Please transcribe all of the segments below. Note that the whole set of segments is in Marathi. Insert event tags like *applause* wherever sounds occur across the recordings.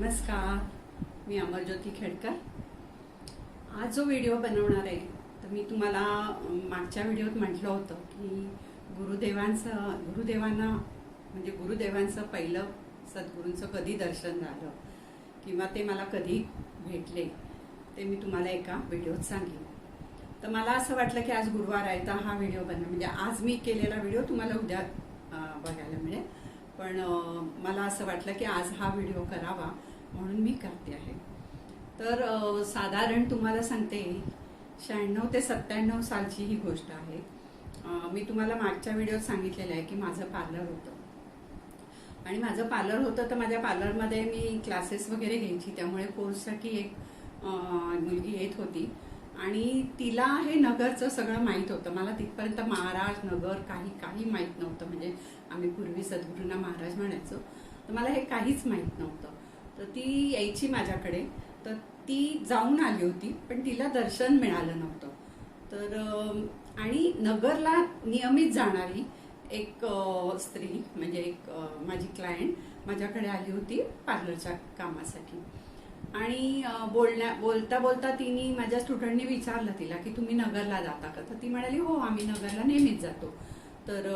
नमस्कार मी अमरज्योती खेडकर. आज जो व्हिडिओ बनवणार आहे तर मी तुम्हाला मागच्या व्हिडिओत म्हटलं होतं की गुरुदेवांचं गुरुदेवांना म्हणजे गुरुदेवांचं पहिलं सद्गुरूंचं कधी दर्शन झालं किंवा ते मला कधी भेटले ते मी तुम्हाला एका व्हिडिओत सांगेन. तर मला असं वाटलं की आज गुरुवार आहे तर हा व्हिडिओ बनव. म्हणजे आज मी केलेला व्हिडिओ तुम्हाला उद्या बघायला मिळेल. पण मला असं वाटलं की आज हा व्हिडिओ करावा. म्हणून मी करते आहे. तर साधारण तुम्हाला सांगते शहाण्णव ते सत्त्याण्णव सालची ही गोष्ट आहे. मी तुम्हाला मागच्या व्हिडिओत सांगितलेलं आहे की माझं पार्लर होतं. आणि माझं पार्लर होतं तर माझ्या पार्लरमध्ये मी क्लासेस वगैरे घ्यायची त्यामुळे कोर्ससाठी एक मुलगी येत होती. आणि तिला हे नगरचं सगळं माहीत होतं. मला तिथपर्यंत महाराज नगर काही काही माहीत नव्हतं. म्हणजे आम्ही पूर्वी सद्गुरूंना महाराज म्हणायचो. तर मला हे काहीच माहीत नव्हतं. तर ती यायची माझ्याकडे. तर ती जाऊन आली होती पण तिला दर्शन मिळालं नव्हतं. तर आणि नगरला नियमित जाणारी एक स्त्री म्हणजे एक माझी क्लायंट माझ्याकडे आली होती पार्लरच्या कामासाठी. आणि बोलण्या बोलता बोलता तिने माझ्या स्टुडंटनी विचारलं तिला की तुम्ही नगरला जाता का? तर ती म्हणाली हो आम्ही नगरला नेहमीच जातो. तर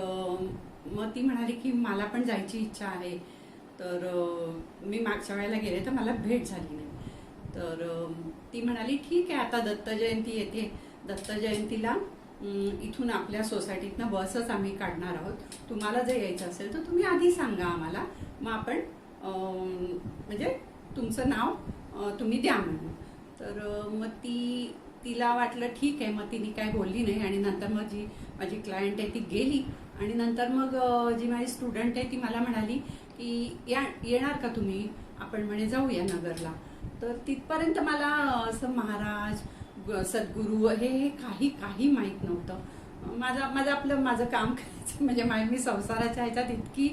मग ती म्हणाली की मला पण जायची इच्छा आहे. तर मी मागच्या वेळेला गेले तर मला भेट झाली नाही. तर ती म्हणाली ठीक आहे आता दत्त जयंती येते. दत्त जयंतीला इथून आपल्या सोसायटीतनं बसच आम्ही काढणार आहोत. तुम्हाला जर यायचं असेल तर तुम्ही आधी सांगा आम्हाला. मग आपण म्हणजे तुमचं नाव तुम्ही द्या म्हणून. तर मग ती तिला वाटलं ठीक आहे. मग तिने काय बोलली नाही आणि नंतर मग जी माझी क्लायंट आहे ती गेली. आणि नंतर मग जी माझी स्टुडंट आहे ती मला म्हणाली की या येणार का तुम्ही? आपण म्हणे जाऊया नगरला. तर तिथपर्यंत मला असं महाराज ग- सद्गुरू हे हे काही काही माहीत नव्हतं. माझं माझं आपलं माझं काम *laughs* करायचं म्हणजे माय मी संसाराच्या ह्याच्यात इतकी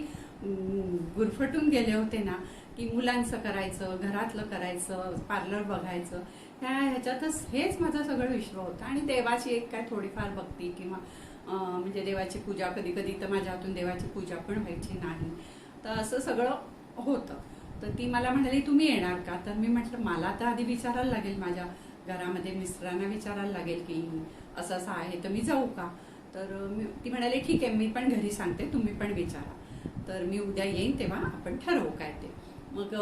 गुरफटून गेले होते ना की मुलांचं करायचं घरातलं करायचं पार्लर बघायचं ह्या ह्याच्यातच हेच माझं सगळं विश्व होतं. आणि देवाची एक काय थोडीफार भक्ती किंवा म्हणजे देवाची पूजा कधी कधी तर माझ्या हातून देवाची पूजा पण व्हायची नाही. तर असं सगळं होतं. तर ती मला म्हणाली तुम्ही येणार का? तर मी म्हटलं मला तर आधी विचारायला लागेल माझ्या घरामध्ये मिस्टरांना विचारायला लागेल की असं असं आहे तर मी जाऊ का? तर मी ती म्हणाली ठीक आहे मी पण घरी सांगते तुम्ही पण विचारा. तर मी उद्या येईन तेव्हा आपण ठरवू काय ते. मग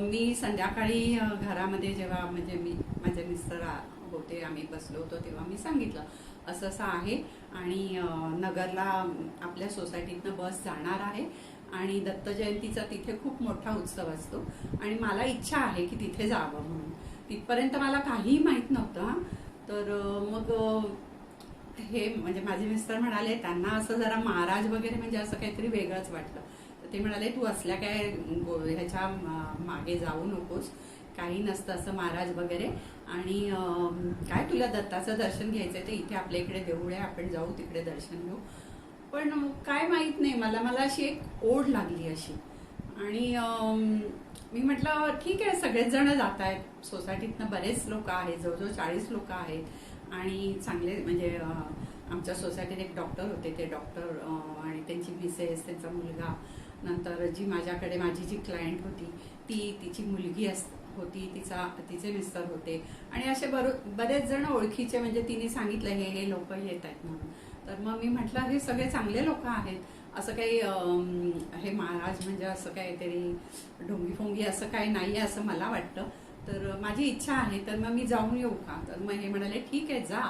मी संध्याकाळी घरामध्ये जेव्हा म्हणजे मी माझे मिस्टर होते आम्ही बसलो होतो तेव्हा मी सांगितलं असं असं आहे आणि नगरला आपल्या सोसायटीतनं बस जाणार आहे. आणि दत्त जयंतीचा तिथे खूप मोठा उत्सव असतो. आणि मला इच्छा आहे की तिथे जावं म्हणून. तिथपर्यंत मला काहीही माहीत नव्हतं तर मग हे म्हणजे माझे मिस्टर म्हणाले त्यांना असं जरा महाराज वगैरे म्हणजे असं काहीतरी वेगळंच वाटलं. तर ते म्हणाले तू असल्या काय ह्याच्या मागे जाऊ नकोस. काही नसतं असं महाराज वगैरे. आणि काय तुला दत्ताचं दर्शन घ्यायचं ते इथे आपल्या इकडे देऊळ आहे आपण जाऊ तिकडे दर्शन घेऊ. पण काय माहीत नाही मला मला अशी एक ओढ लागली अशी. आणि मी म्हटलं ठीक आहे सगळेच जण जात आहेत. सोसायटीतनं बरेच लोक आहेत जवळजवळ चाळीस लोक आहेत. आणि चांगले म्हणजे आमच्या सोसायटीत एक डॉक्टर होते ते डॉक्टर आणि त्यांची मिसेस त्यांचा मुलगा. नंतर जी माझ्याकडे माझी जी क्लायंट होती ती तिची मुलगी असते. होती तिचा तिचे मिस्टर होते. आणि असे बरो बरेच जण ओळखीचे म्हणजे तिने सांगितलं हे हे लोक येत आहेत म्हणून. तर मग मी म्हटलं हे सगळे चांगले लोक आहेत. असं काही हे महाराज म्हणजे असं काहीतरी ढोंगी फोंगी असं काही नाही आहे असं मला वाटतं. तर माझी इच्छा आहे तर मग मी जाऊन येऊ का? तर मग हे म्हणाले ठीक आहे जा.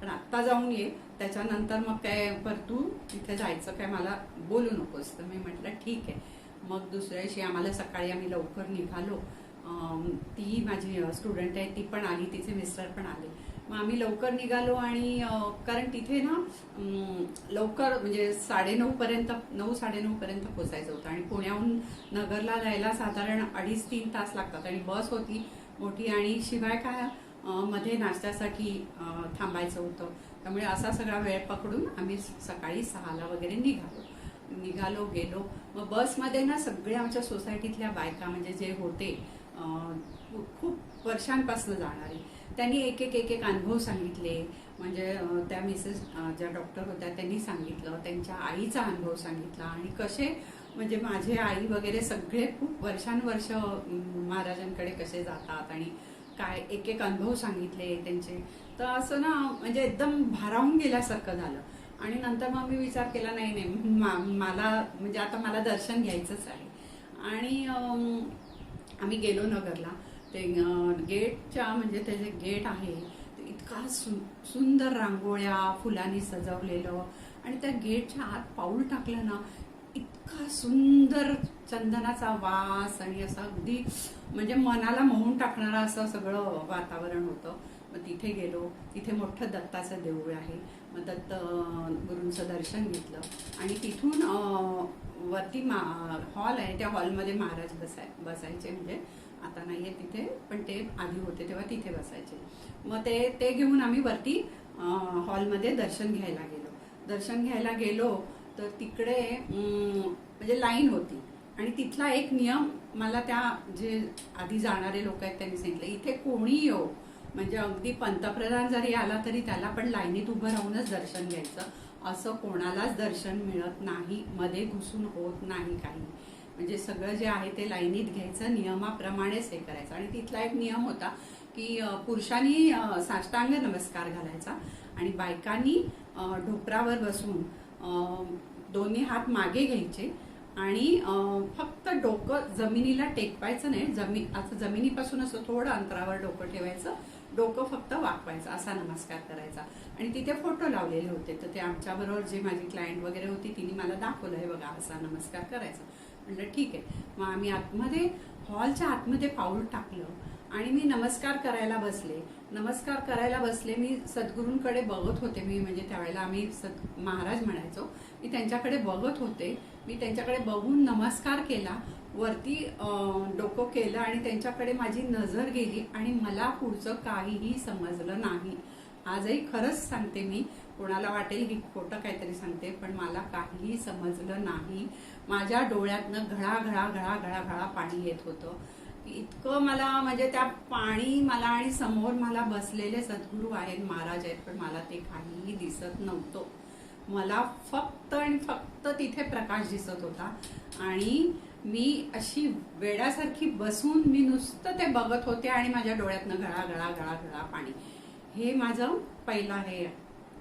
पण आत्ता जाऊन ये. त्याच्यानंतर मग काय परतू. तू तिथे जायचं काय मला बोलू नकोस. तर मी म्हटलं ठीक आहे. मग दुसऱ्या दिवशी आम्हाला सकाळी आम्ही लवकर निघालो. ती माझी स्टुडंट आहे ती पण आली तिचे मिस्टर पण आले. मग आम्ही लवकर निघालो आणि कारण तिथे ना लवकर म्हणजे साडे नऊपर्यंत नऊ साडे नऊपर्यंत पोचायचं होतं. आणि पुण्याहून नगरला जायला साधारण अडीच तीन तास लागतात. आणि बस होती मोठी आणि शिवाय काय मध्ये नाश्त्यासाठी थांबायचं होतं. त्यामुळे असा सगळा वेळ पकडून आम्ही सकाळी सहाला वगैरे निघालो. निघालो गेलो. मग बसमध्ये ना सगळ्या आमच्या सोसायटीतल्या बायका म्हणजे जे होते खूप वर्षांपासून जाणारे त्यांनी एक एक एक एक अनुभव सांगितले. म्हणजे त्या मिसेस ज्या डॉक्टर होत्या त्यांनी सांगितलं. त्यांच्या आईचा अनुभव सांगितला. आणि कसे म्हणजे माझे आई वगैरे सगळे खूप वर्षानुवर्ष महाराजांकडे कसे जातात आणि काय एक एक अनुभव सांगितले त्यांचे. तर असं ना म्हणजे एकदम भारावून गेल्यासारखं झालं. आणि नंतर मग मी विचार केला नाही नाही मा- मला म्हणजे आता मला दर्शन घ्यायचंच आहे. आणि आम्ही गेलो नगरला. ते गेटच्या म्हणजे ते जे गेट आहे ते इतका सु सुंदर रांगोळ्या फुलांनी सजवलेलं. आणि त्या गेटच्या आत पाऊल टाकलं ना इतका सुंदर चंदनाचा वास आणि असं अगदी म्हणजे मनाला मोहून टाकणारं असं सगळं वातावरण होतं. मग तिथे गेलो. तिथे मोठं दत्ताचं देऊळ आहे. मग दत्त गुरूंचं दर्शन घेतलं. आणि तिथून वरती मा हॉल आहे. त्या हॉलमध्ये महाराज बसाय बसायचे म्हणजे आता नाही आहे तिथे पण ते आधी होते तेव्हा तिथे बसायचे. मग ते ते घेऊन आम्ही वरती हॉलमध्ये दर्शन घ्यायला गेलो. दर्शन घ्यायला गेलो तर तिकडे म्हणजे लाईन होती. आणि तिथला एक नियम मला त्या जे आधी जाणारे लोक आहेत त्यांनी सांगितलं इथे कोणी येऊ? म्हणजे अगदी पंतप्रधान जरी आला तरी त्याला पण लाईनीत उभं राहूनच दर्शन घ्यायचं. असं कोणालाच दर्शन मिळत नाही मध्ये घुसून होत नाही काही. म्हणजे सगळं जे आहे ते लाईनीत घ्यायचं नियमाप्रमाणेच हे करायचं. आणि तिथला एक नियम होता की पुरुषांनी साष्टांग नमस्कार घालायचा आणि बायकांनी ढोपरावर बसून दोन्ही हात मागे घ्यायचे आणि फक्त डोकं जमिनीला टेकवायचं नाही. जमीन असं जमिनीपासून असं थोडं अंतरावर डोकं ठेवायचं. डोकं फक्त वाकवायचं असा नमस्कार करायचा. आणि तिथे फोटो लावलेले होते. तर ते आमच्याबरोबर जे माझी क्लायंट वगैरे होती तिने मला दाखवलं हे बघा असा नमस्कार करायचा. म्हटलं ठीक आहे. मग आम्ही आतमध्ये हॉलच्या आतमध्ये पाऊल टाकलं आणि मी नमस्कार करायला बसले. नमस्कार करायला बसले मी सद्गुरूंकडे बघत होते. मी म्हणजे त्यावेळेला आम्ही सद महाराज म्हणायचो मी त्यांच्याकडे बघत होते. मी त्यांच्याकडे बघून नमस्कार केला. वरती डोकं केलं आणि त्यांच्याकडे माझी नजर गेली आणि मला पुढचं काहीही समजलं नाही. आजही खरंच सांगते मी कोणाला वाटेल की खोटं काहीतरी सांगते पण मला काहीही समजलं नाही. माझ्या डोळ्यातनं घळा घळा घळा घळा घळा पाणी येत होतं. इतकं मला म्हणजे त्या पाणी मला आणि समोर मला बसलेले सद्गुरू आहेत महाराज आहेत पण मला ते काहीही दिसत नव्हतं. मला फक्त आणि फक्त तिथे प्रकाश दिसत होता. आणि मी अशी वेड्यासारखी बसून मी नुसतं ते बघत होते आणि माझ्या डोळ्यातनं गळा गळा गळा गळा पाणी. हे माझं पहिला हे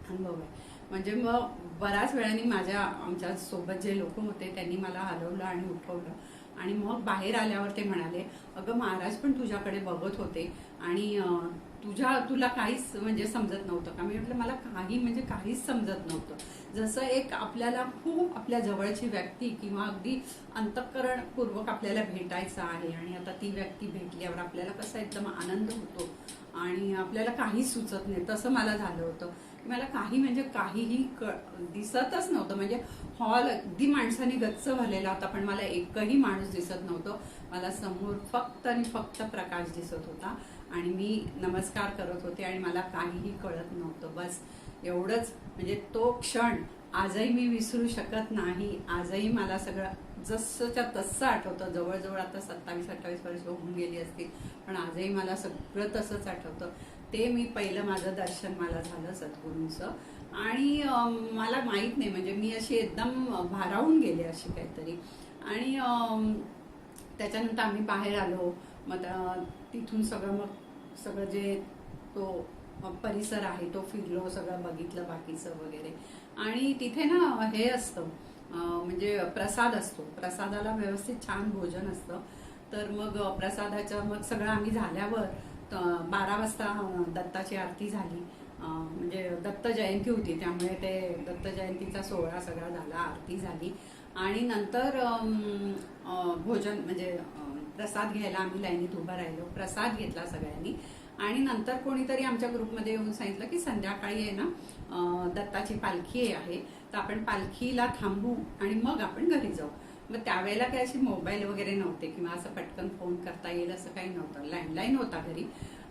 अनुभव आहे. म्हणजे मग बऱ्याच वेळाने माझ्या आमच्यासोबत जे लोक होते त्यांनी मला हलवलं आणि उठवलं. आणि मग बाहेर आल्यावर ते म्हणाले अगं महाराज पण तुझ्याकडे बघत होते आणि तुझ्या तुला काहीच म्हणजे समजत नव्हतं का? मी म्हटलं मला काही म्हणजे काहीच समजत नव्हतं. जसं एक आपल्याला खूप आपल्या जवळची व्यक्ती किंवा अगदी अंतःकरणपूर्वक आपल्याला भेटायचं आहे आणि आता ती व्यक्ती भेटल्यावर आपल्याला कसा एकदम आनंद होतो आणि आपल्याला काहीच सुचत नाही. तसं मला झालं होतं की मला काही म्हणजे काहीही क दिसतच नव्हतं. म्हणजे हॉल अगदी माणसाने गच्च भरलेला होता पण मला एकही माणूस दिसत नव्हतं. मला समोर फक्त आणि फक्त प्रकाश दिसत होता. आणि मी नमस्कार करत होते आणि मला काहीही कळत नव्हतं. बस एवढंच. म्हणजे तो क्षण आजही मी विसरू शकत नाही. आजही मला सगळं जसंच्या तसं आठवतं. जवळजवळ आता सत्तावीस अठ्ठावीस वर्ष होऊन गेली असतील पण आजही मला सगळं तसंच आठवतं. ते मी पहिलं माझं दर्शन मला झालं सद्गुरूंचं. आणि मला माहीत नाही म्हणजे मी अशी एकदम भारावून गेले अशी काहीतरी. आणि त्याच्यानंतर आम्ही बाहेर आलो. मग तिथून सगळं मग सगळं जे तो परिसर आहे तो फिरलो सगळं बघितलं बाकीचं वगैरे. आणि तिथे ना हे असतं म्हणजे प्रसाद असतो. प्रसादाला व्यवस्थित छान भोजन असतं. तर मग प्रसादाचं मग सगळं आम्ही झाल्यावर बारा वाजता दत्ताची आरती झाली. म्हणजे दत्त जयंती होती त्यामुळे ते दत्त जयंतीचा सोहळा सगळा झाला आरती झाली. आणि नंतर भोजन म्हणजे प्रसाद घ्यायला आम्ही लाईनीत उभं राहिलो. प्रसाद घेतला सगळ्यांनी. आणि नंतर कोणीतरी आमच्या ग्रुपमध्ये येऊन सांगितलं की संध्याकाळी आहे ना दत्ताची पालखी आहे. तर आपण पालखीला थांबू आणि मग आपण घरी जाऊ. मग त्यावेळेला काही असे मोबाईल वगैरे नव्हते किंवा असं पटकन फोन करता येईल असं काही नव्हतं. लँडलाईन होता घरी.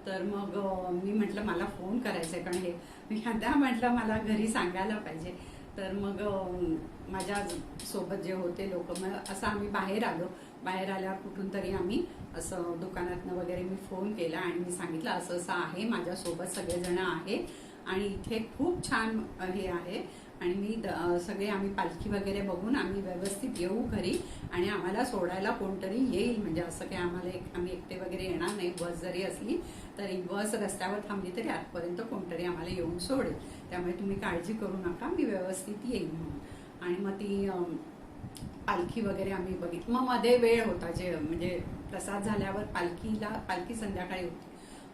तर मग मी म्हटलं मला फोन करायचा आहे कारण हे. मी ह्या म्हटलं मला घरी सांगायला पाहिजे. तर मग माझ्या सोबत जे होते लोक मग असं आम्ही बाहेर आलो. बाहेर आल्यावर कुठून तरी आम्ही असं दुकानातनं वगैरे मी फोन केला आणि मी सांगितलं असं असं आहे माझ्यासोबत सगळेजण आहेत आणि इथे खूप छान हे आहे आणि मी द- सगळे आम्ही पालखी वगैरे बघून आम्ही व्यवस्थित येऊ घरी आणि आम्हाला सोडायला कोणतरी येईल. म्हणजे असं काही आम्हाला एक आम्ही एकटे वगैरे येणार नाही बस जरी असली तरी बस रस्त्यावर थांबली तरी आतपर्यंत कोणतरी आम्हाला येऊन सोडेल. त्यामुळे तुम्ही काळजी करू नका मी व्यवस्थित येईन म्हणून. आणि मग ती पालखी वगैरे आम्ही बघितली मग मध्ये वेळ होता जे म्हणजे प्रसाद झाल्यावर पालखीला पालखी संध्याकाळी होती.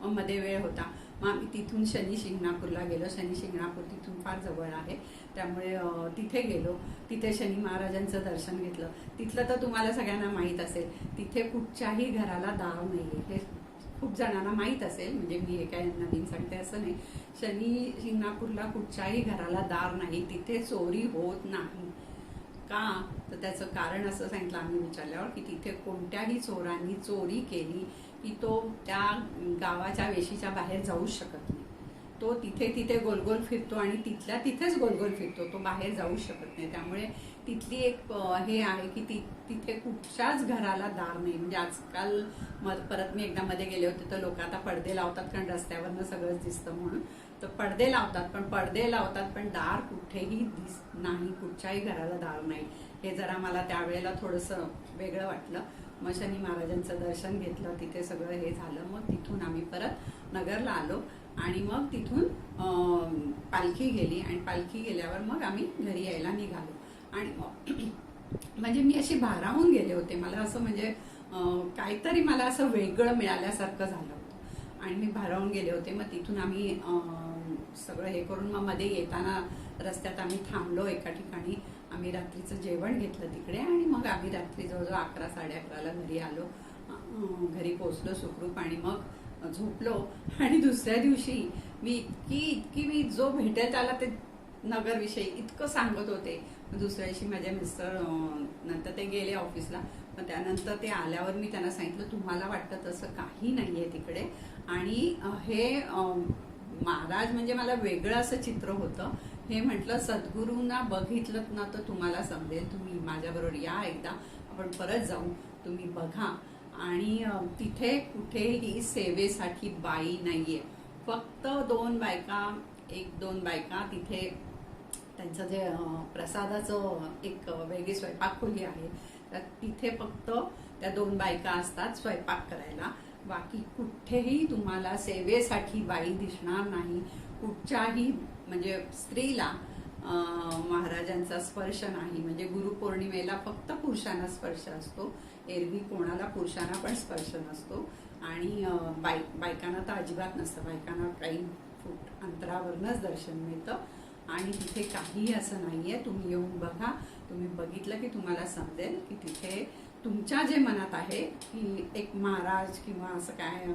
मग मध्ये वेळ होता. मग आम्ही तिथून शनी शिंगणापूरला गेलो. शनी शिंगणापूर तिथून फार जवळ आहे. त्यामुळे तिथे गेलो. तिथे शनी महाराजांचं दर्शन घेतलं. तिथलं तर तुम्हाला सगळ्यांना माहीत असेल तिथे कुठच्याही घराला दाव नाही हे खूप जणांना माहीत असेल म्हणजे मी एका काय नवीन सांगते असं नाही. शनी शिंगणापूरला कुठच्याही घराला दार नाही. तिथे चोरी होत नाही. का? तर त्याचं कारण असं सांगितलं आम्ही विचारल्यावर की तिथे कोणत्याही चोरांनी चोरी केली की तो त्या गावाच्या वेशीच्या बाहेर जाऊच शकत नाही. तो तिथे तिथे गोलगोल फिरतो आणि तिथल्या तिथेच गोलगोल फिरतो. तो बाहेर जाऊ शकत नाही. त्यामुळे तिथली एक हे आहे की ती तिथे कुठच्याच घराला दार नाही. म्हणजे आजकाल मग परत मी एकदा मध्ये गेले होते तर लोक आता पडदे लावतात कारण रस्त्यावरनं सगळंच दिसतं म्हणून. तर पडदे लावतात पण पडदे लावतात पण दार कुठेही दिस नाही कुठच्याही घराला दार नाही. हे जरा मला त्यावेळेला थोडंसं वेगळं वाटलं. मग शनी महाराजांचं दर्शन घेतलं तिथे सगळं हे झालं. मग तिथून आम्ही परत नगरला आलो आणि मग तिथून पालखी गेली आणि पालखी गेल्यावर मग आम्ही घरी यायला निघालो. आणि मग *clears throat* म्हणजे मी अशी भारावून गेले होते. मला असं म्हणजे काहीतरी मला असं वेगळं मिळाल्यासारखं झालं होतं. आणि मी भारावून गेले होते. मग तिथून आम्ही सगळं हे करून मग मध्ये येताना रस्त्यात आम्ही थांबलो एका ठिकाणी. आम्ही रात्रीचं जेवण घेतलं तिकडे आणि मग आम्ही रात्री जवळजवळ अकरा साडे अकराला घरी आलो. घरी पोचलो सुखरूप आणि मग झोपलो. आणि दुसऱ्या दिवशी मी इतकी इतकी मी जो भेटेल त्याला ते नगरविषयी इतकं सांगत होते. दुसऱ्या दिवशी माझे मिस्टर नंतर ते गेले ऑफिसला. मग त्यानंतर ते आल्यावर मी त्यांना सांगितलं तुम्हाला वाटतं तसं काही नाही आहे तिकडे. आणि हे महाराज म्हणजे मला वेगळं असं चित्र होतं. हे म्हटलं सद्गुरूंना बघितलं ना तर तुम्हाला समजेल. तुम्ही माझ्याबरोबर या एकदा. आपण परत जाऊ. तुम्ही बघा. आणि तिथे कुठेही सेवेसाठी बाई नाहीये. फक्त दोन बायका एक दोन बायका तिथे त्यांचं जे प्रसादाचं एक वेगळी स्वयंपाक खोली आहे. तर तिथे फक्त त्या दोन बायका असतात स्वयंपाक करायला. बाकी कुठेही तुम्हाला सेवेसाठी बाई दिसणार नाही. कुठच्याही म्हणजे स्त्रीला महाराजांचा स्पर्श नाही. म्हणजे गुरुपौर्णिमेला फक्त पुरुषांना स्पर्श असतो. एरवी कोणाला पुरुषांना पण स्पर्श नसतो. आणि बाय बायकांना तर अजिबात नसतं. बायकांना काही फूट अंतरावरूनच दर्शन मिळतं. आणि तिथे काही असं नाही आहे तुम्ही येऊन बघा. तुम्ही बघितलं की तुम्हाला समजेल की तिथे तुमच्या जे मनात आहे की एक महाराज किंवा असं काय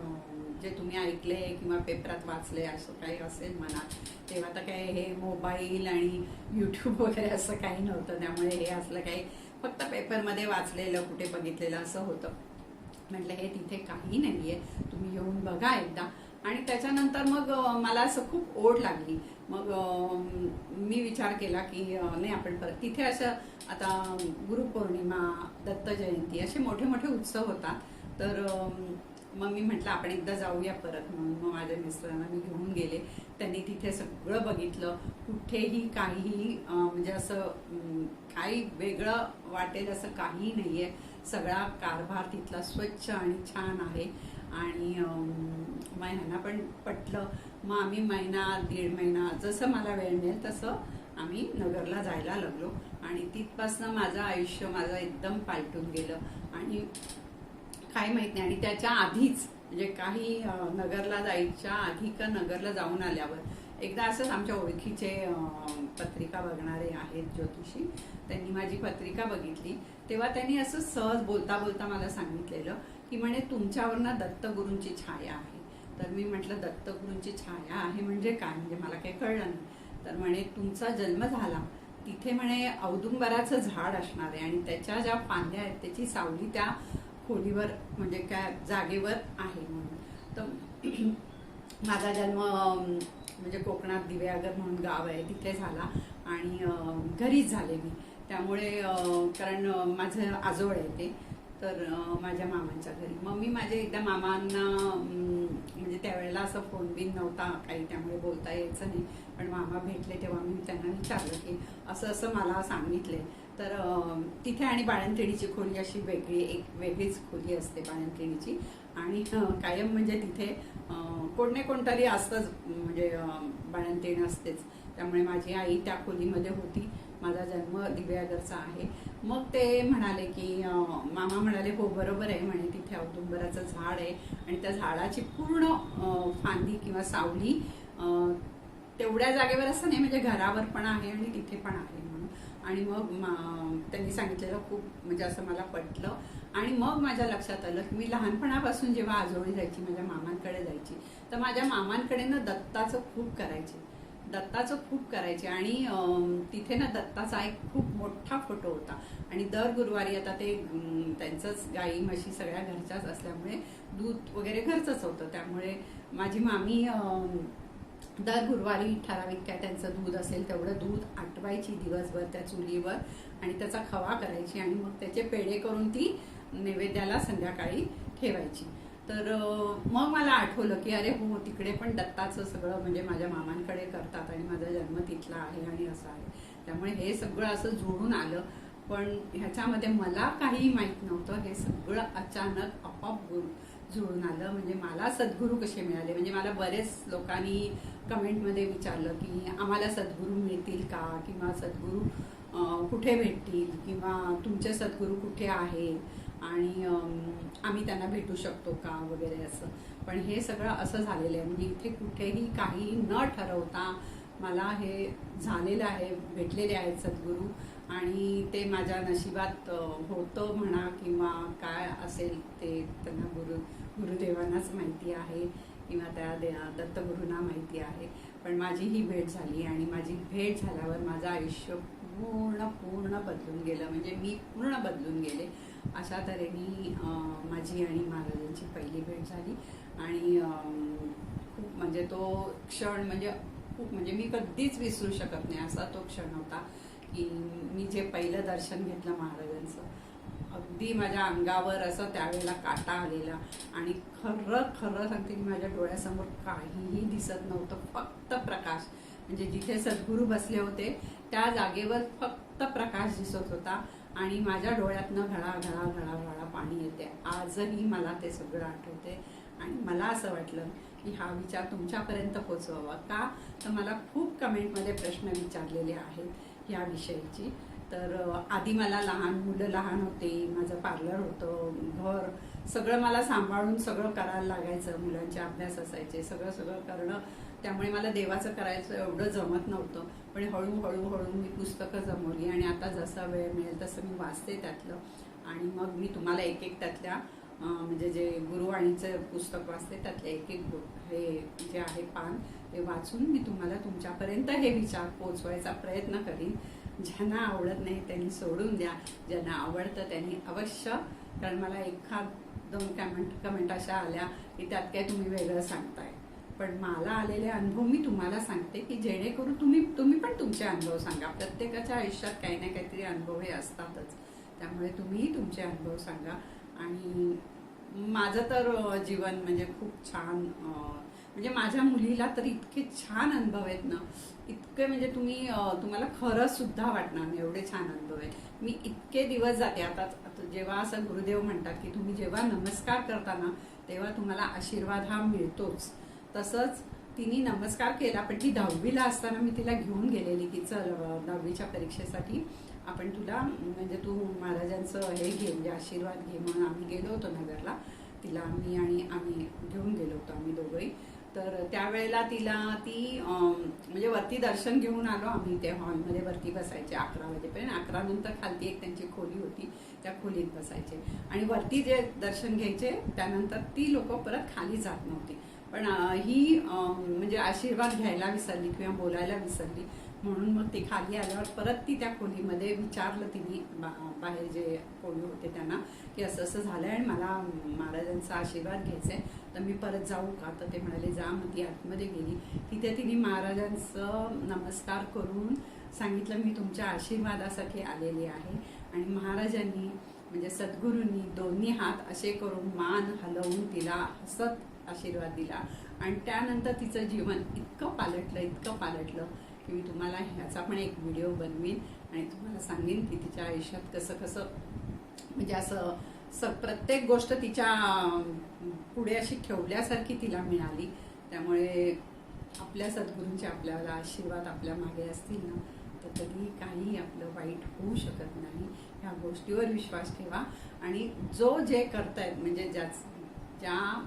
जे तुम्ही ऐकले किंवा पेपरात वाचले असं काही असेल मनात तेव्हा तर काय हे मोबाईल आणि यूट्यूब वगैरे असं काही नव्हतं. त्यामुळे हे असलं काही फक्त पेपरमध्ये वाचलेलं कुठे बघितलेलं असं होतं. म्हटलं हे तिथे काही नाही आहे तुम्ही येऊन बघा एकदा. आणि त्याच्यानंतर मग मला असं खूप ओढ लागली. मग मी विचार केला की नाही आपण परत तिथे असं आता गुरुपौर्णिमा दत्त जयंती असे मोठे मोठे उत्सव होतात. तर मग मी म्हटलं आपण एकदा जाऊया परत म्हणून. मग माझ्या मिस्टरांना मी घेऊन गेले. त्यांनी तिथे सगळं बघितलं. कुठेही काहीही म्हणजे असं काही वेगळं वाटेल असं काही आहे सगळा कारभार तिथला स्वच्छ आणि छान आहे. आणि मग ह्यांना पण पटलं. मग आम्ही महिना दीड महिना जसं मला वेळ मिळेल तसं आम्ही नगरला जायला लागलो. आणि तिथपासनं माझं आयुष्य माझं एकदम पालटून गेलं. आणि काय माहीत नाही. आणि त्याच्या आधीच म्हणजे काही नगरला जायच्या आधी का नगरला जाऊन आल्यावर एकदा असंच आमच्या ओळखीचे पत्रिका बघणारे आहेत ज्योतिषी त्यांनी माझी पत्रिका बघितली. तेव्हा त्यांनी असं सहज बोलता बोलता मला सांगितलेलं की म्हणे तुमच्यावरनं दत्तगुरूंची छाया आहे. तर मी म्हटलं दत्तगुरूंची छाया आहे म्हणजे काय? म्हणजे मला काही कळलं नाही. तर म्हणे तुमचा जन्म झाला. तिथे म्हणे औदुंबराचं झाड असणार आहे आणि त्याच्या ज्या फांद्या आहेत त्याची सावली त्या खोलीवर म्हणजे काय जागेवर आहे म्हणून. तर *clears throat* माझा जन्म म्हणजे कोकणात दिव्यागर म्हणून गाव आहे तिथे झाला. आणि घरीच झाले मी. त्यामुळे कारण माझं आजोळ आहे ते. तर माझ्या मामांच्या घरी. मग मी माझे एकदा मामांना म्हणजे त्या त्यावेळेला असं फोन बिन नव्हता काही त्यामुळे बोलता यायचं नाही. पण मामा भेटले तेव्हा मी त्यांना विचारलं की असं असं मला सांगितले तर तिथे आणि बाळंतिणीची खोली अशी वेगळी एक वेगळीच खोली असते बाळंतिणीची. आणि कायम म्हणजे तिथे कोण नाही कोणतरी असतंच म्हणजे अं, असतेच. त्यामुळे माझी आई त्या खोलीमध्ये होती. माझा जन्म दिव्यागरचा आहे. मग ते म्हणाले की मामा म्हणाले हो बरोबर आहे म्हणे तिथे औदुंबराचं झाड आहे आणि त्या झाडाची पूर्ण फांदी किंवा सावली तेवढ्या जागेवर असं नाही म्हणजे घरावर पण आहे आणि तिथे पण आहे म्हणून. आणि मग मा- त्यांनी सांगितलेलं खूप म्हणजे असं मला पटलं. आणि मग माझ्या लक्षात आलं की मी लहानपणापासून जेव्हा आजोळी जायची माझ्या मामांकडे जायची तर माझ्या मामांकडे ना दत्ताचं खूप करायचे. दत्ताचं खूप करायचे. आणि तिथे ना दत्ताचा एक खूप मोठा फोटो होता. आणि दर गुरुवारी आता ते त्यांचंच गाई म्हशी सगळ्या घरच्याच असल्यामुळे दूध वगैरे घरचंच होतं. त्यामुळे माझी मामी दर गुरुवारी ठराविक काय त्यांचं दूध असेल तेवढं दूध आटवायची दिवसभर त्या चुलीवर आणि त्याचा खवा करायची आणि मग त्याचे पेढे करून ती नैवेद्याला संध्याकाळी ठेवायची. तर मग मला आठवलं की अरे हो तिकडे पण दत्ताचं सगळं म्हणजे माझ्या मामांकडे करतात आणि माझा जन्म तिथला आहे आणि असं आहे. त्यामुळे हे सगळं असं जुळून आलं. पण ह्याच्यामध्ये मला काही माहीत नव्हतं. हे सगळं अचानक आपोआप गुरु जुळून आलं. म्हणजे मला सद्गुरू कसे मिळाले? म्हणजे मला बरेच लोकांनी कमेंटमध्ये विचारलं की आम्हाला सद्गुरू मिळतील का? किंवा सद्गुरू कुठे भेटतील? किंवा तुमचे सद्गुरू कुठे आहेत? आणि आम्ही त्यांना भेटू शकतो का वगैरे असं. पण हे सगळं असं झालेलं आहे. म्हणजे इथे कुठेही काही न ठरवता मला हे झालेलं आहे भेटलेले आहेत सद्गुरू. आणि ते माझ्या नशिबात होतं म्हणा किंवा काय असेल ते त्यांना गुरु गुरुदेवांनाच माहिती आहे किंवा त्या दे दत्तगुरूंना माहिती आहे. पण माझी ही भेट झाली आणि माझी भेट झाल्यावर माझं आयुष्य पूर्ण पूर्ण बदलून गेलं. म्हणजे मी पूर्ण बदलून गेले. अशा तऱ्हेने माझी आणि महाराजांची पहिली भेट झाली. आणि अं, खूप म्हणजे तो क्षण म्हणजे खूप म्हणजे मी कधीच विसरू शकत नाही असा तो क्षण होता की मी जे पहिलं दर्शन घेतलं महाराजांचं अगदी माझ्या अंगावर असं त्यावेळेला काटा आलेला. आणि खरं खरं सांगते की माझ्या डोळ्यासमोर काहीही दिसत नव्हतं फक्त प्रकाश. म्हणजे जिथे सद्गुरू बसले होते त्या जागेवर फक्त प्रकाश दिसत होता. आणि माझ्या डोळ्यातनं घळा घळा घळा घळा पाणी येते. आजही मला ते सगळं आठवते. आणि मला असं वाटलं की हा विचार तुमच्यापर्यंत पोचवावा का? तर मला खूप कमेंटमध्ये प्रश्न विचारलेले आहेत या विषयीची. तर आधी मला लहान मुलं लहान होते माझं पार्लर होतं घर सगळं मला सांभाळून सगळं करायला लागायचं. मुलांचे अभ्यास असायचे सगळं सगळं करणं. त्यामुळे मला देवाचं करायचं एवढं जमत नव्हतं. पण हळूहळू हळू मी पुस्तकं जमवली आणि आता जसा वेळ मिळेल तसं मी वाचते त्यातलं. आणि मग मी तुम्हाला एक एक त्यातल्या म्हणजे जे गुरुवाणीचं पुस्तक वाचते त्यातले एक एक गु- हे जे आहे पान ते वाचून मी तुम्हाला तुमच्यापर्यंत हे विचार पोचवायचा प्रयत्न करीन. ज्यांना आवडत नाही त्यांनी सोडून द्या. ज्यांना आवडतं त्यांनी अवश्य कारण मला एखाद दोन कमेंट कमेंट अशा आल्या की त्यात काय तुम्ही वेगळं सांगताय. पण मला आलेले अनुभव मी तुम्हाला सांगते की जेणेकरून तुम्ही तुम्ही पण तुमचे अनुभव सांगा. प्रत्येकाच्या आयुष्यात काही ना काहीतरी अनुभव हे असतातच. त्यामुळे तुम्हीही तुमचे अनुभव सांगा. आणि माझं तर जीवन म्हणजे खूप छान म्हणजे माझ्या मुलीला तर इतके छान अनुभव आहेत ना. इतके म्हणजे तुम्ही तुम्हाला खरं सुद्धा वाटणार नाही एवढे छान अनुभव आहेत. मी इतके दिवस जाते. आता आता जेव्हा असं गुरुदेव म्हणतात की तुम्ही जेव्हा नमस्कार करता ना तेव्हा तुम्हाला आशीर्वाद हा मिळतोच. तसंच तिने नमस्कार केला पण ती दहावीला असताना मी तिला घेऊन गेलेली की चल दहावीच्या परीक्षेसाठी आपण तुला म्हणजे तू महाराजांचं हे घे म्हणजे आशीर्वाद घे म्हणून आम्ही गेलो होतो नगरला. तिला आम्ही आणि आम्ही घेऊन गेलो होतो आम्ही दोघंही. तर त्यावेळेला तिला ती म्हणजे वरती दर्शन घेऊन आलो आम्ही त्या हॉलमध्ये वरती बसायचे अकरा वाजेपर्यंत. अकरा नंतर खालती एक त्यांची खोली होती त्या खोलीत बसायचे. आणि वरती जे दर्शन घ्यायचे त्यानंतर ती लोक परत खाली जात नव्हती. पण ही म्हणजे आशीर्वाद घ्यायला विसरली किंवा बोलायला विसरली म्हणून मग ती खाली आल्यावर परत ती त्या खोलीमध्ये विचारलं तिने बा- बाहेर जे कोणी होते त्यांना की असं असं झालं आहे आणि मला महाराजांचा आशीर्वाद घ्यायचा आहे तर मी परत जाऊ का? तर ते म्हणाले जा. मग ती आतमध्ये गेली. तिथे तिने महाराजांचं नमस्कार करून सांगितलं मी तुमच्या आशीर्वादासाठी आलेली आहे. आणि महाराजांनी म्हणजे सद्गुरूंनी दोन्ही हात असे करून मान हलवून तिला हसत आशीर्वाद दिला. आणि त्यानंतर तिचं जीवन इतकं पालटलं इतकं पालटलं की मी तुम्हाला ह्याचा पण एक व्हिडिओ बनवीन आणि तुम्हाला सांगेन की तिच्या आयुष्यात कसं कसं म्हणजे असं स प्रत्येक गोष्ट तिच्या पुढे अशी ठेवल्यासारखी तिला मिळाली. त्यामुळे आपल्या सद्गुरूंचे आपल्याला आशीर्वाद आपल्या मागे असतील ना तर कधी काही आपलं वाईट होऊ शकत नाही. ह्या गोष्टीवर विश्वास ठेवा. आणि जो जे करतायत म्हणजे ज्या ज्या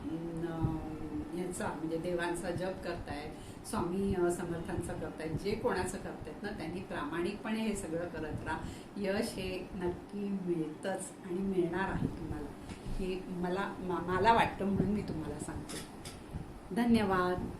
ह्याचा म्हणजे देवांचा जप करतायत स्वामी समर्थांचा करतायत जे कोणाचं करतायत ना त्यांनी प्रामाणिकपणे हे सगळं करत राहा. यश हे नक्की मिळतंच आणि मिळणार आहे तुम्हाला. हे मला मा- मला वाटतं म्हणून मी तुम्हाला सांगते. धन्यवाद.